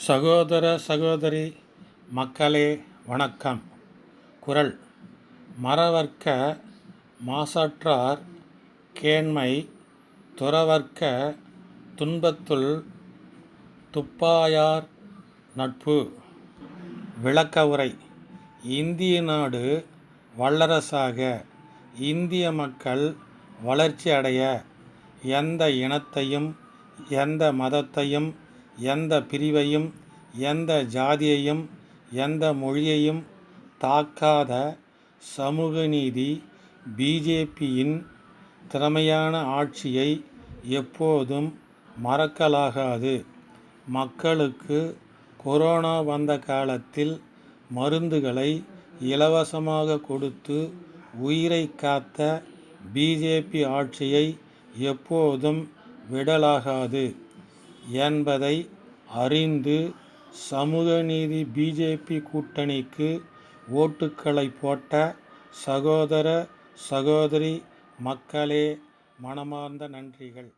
சகோதர சகோதரி மக்களே வணக்கம். குரல். மறவர்க்க மாசற்றார் கேண்மை துறவர்க்க துன்பத்துள் துப்பாயார் நட்பு. விளக்க உரை. இந்திய நாடு வல்லரசாக இந்திய மக்கள் வளர்ச்சி அடைய எந்த இனத்தையும் எந்த மதத்தையும் எந்த பிரிவையும் எந்த ஜாதியையும் எந்த மொழியையும் தாக்காத சமூக நீதி பிஜேபியின் திறமையான ஆட்சியை எப்போதும் மறக்கலாகாது. மக்களுக்கு கொரோனா வந்த காலத்தில் மருந்துகளை இலவசமாக கொடுத்து உயிரை காத்த பிஜேபி ஆட்சியை எப்போதும் விடலாகாது. என்பதை அறிந்து சமூக நீதி பிஜேபி கூட்டணிக்கு ஓட்டுக்களை போட்ட சகோதர சகோதரி மக்களே மனமார்ந்த நன்றிகள்.